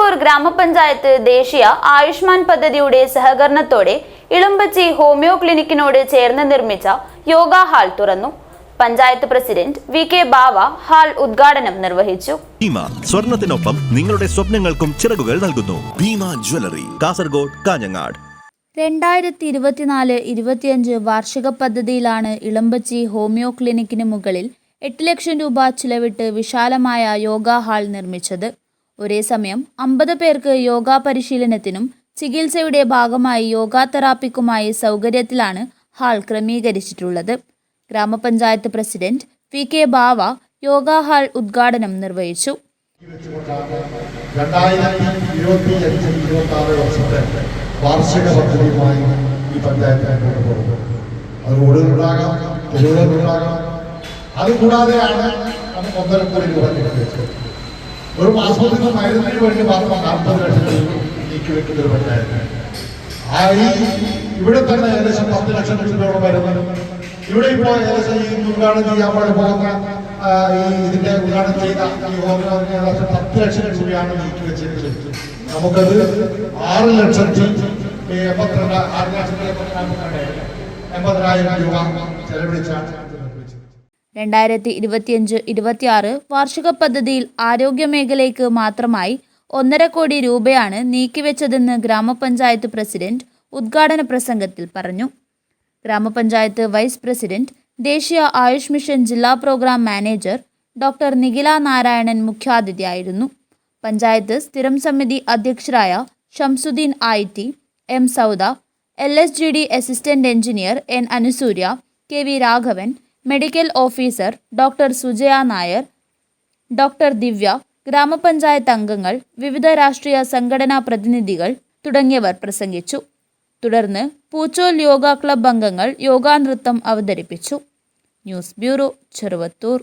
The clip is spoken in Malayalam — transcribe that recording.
തൃക്കരിപ്പൂർ ഗ്രാമപഞ്ചായത്ത് ദേശീയ ആയുഷ്മാൻ പദ്ധതിയുടെ സഹകരണത്തോടെ ഇളമ്പച്ചി ഹോമിയോ ക്ലിനിക്കിനോട് ചേർന്ന് നിർമ്മിച്ച യോഗ ഹാൾ തുറന്നു. Panchayat president V K Bava hall ഉദ്ഘാടനം നിർവഹിച്ചു. ഭീമ സ്വർണത്തിനൊപ്പം നിങ്ങളുടെ സ്വപ്നങ്ങൾക്കും ചിറകുകൾ നൽകുന്നു. ഭീമ ജ്വല്ലറി കാസർഗോഡ് കാഞ്ഞങ്ങാട്. രണ്ടായിരത്തി ഇരുപത്തിനാല് ഇരുപത്തിയഞ്ച് വാർഷിക പദ്ധതിയിലാണ് ഇളമ്പച്ചി ഹോമിയോ ക്ലിനിക്കിന് മുകളിൽ എട്ട് ലക്ഷം രൂപ ചിലവിട്ട് വിശാലമായ യോഗ ഹാൾ നിർമ്മിച്ചത്. ഒരേ സമയം അമ്പത് പേർക്ക് യോഗ പരിശീലനത്തിനും ചികിത്സയുടെ ഭാഗമായി യോഗ തെറാപ്പിക്കുമായി സൗകര്യത്തിലാണ് ഹാൾ ക്രമീകരിച്ചിട്ടുള്ളത്. ഗ്രാമപഞ്ചായത്ത് president P K Bava yoga hall ഉദ്ഘാടനം നിർവഹിച്ചു. വാർഷിക പദ്ധതിയുമായി ഈ പഞ്ചായത്ത് മുന്നോട്ട് പോകുന്നത് അത് റോഡുകളുണ്ടാകാം തെരുവുകളുണ്ടാകാം അതുകൂടാതെയാണ് നമുക്ക് ഒന്നര കോടി രൂപ നീക്കിവെച്ചത് ഒരു മാസത്തിന് മരുന്നിന് വേണ്ടി മാത്രം നാൽപ്പത് ലക്ഷം രൂപ നീക്കിവെക്കുന്ന ഒരു പഞ്ചായത്ത്. ആ ഈ ഇവിടെ തന്നെ ഏകദേശം പത്ത് ലക്ഷം രൂപയോളം വരുന്നത് ഇവിടെ ഇപ്പോൾ ഏകദേശം ഈ ഉദ്ഘാടനം ചെയ്യാൻ വേണ്ടി പോകുന്ന ഈ ഇതിന്റെ ഉദ്ഘാടനം ചെയ്ത ഈ ഹോമിയോന് ഏകദേശം പത്ത് ലക്ഷം രൂപയാണ് നീക്കി വെച്ചിരിക്കുന്നത്. നമുക്കത് ആറ് ലക്ഷത്തി എൺപത്തിരണ്ട് ആറ് ലക്ഷത്തി എൺപത്തിരണ്ട് എൺപതിനായിരം രൂപ ചെലവഴിച്ചാണ് രണ്ടായിരത്തി ഇരുപത്തിയഞ്ച് ഇരുപത്തിയാറ് വാർഷിക പദ്ധതിയിൽ ആരോഗ്യമേഖലയ്ക്ക് മാത്രമായി ഒന്നര കോടി രൂപയാണ് നീക്കിവെച്ചതെന്ന് ഗ്രാമപഞ്ചായത്ത് പ്രസിഡന്റ് ഉദ്ഘാടന പ്രസംഗത്തിൽ പറഞ്ഞു. ഗ്രാമപഞ്ചായത്ത് വൈസ് പ്രസിഡന്റ് ദേശീയ ആയുഷ് മിഷൻ ജില്ലാ programme manager doctor Nikhila Narayanan മുഖ്യാതിഥിയായിരുന്നു. Panchayat സ്ഥിരം സമിതി അധ്യക്ഷരായ Shamsuddin T M Sauda L S G D assistant engineer N Anusurya K V Raghavan medical officer doctor Sujaya Nair doctor Divya ഗ്രാമപഞ്ചായത്ത് അംഗങ്ങൾ വിവിധ രാഷ്ട്രീയ സംഘടനാ പ്രതിനിധികൾ തുടങ്ങിയവർ പ്രസംഗിച്ചു. തുടർന്ന് പൂച്ചോൽ യോഗ ക്ലബ് അംഗങ്ങൾ യോഗാനൃത്തം അവതരിപ്പിച്ചു. News bureau Cheruvathur.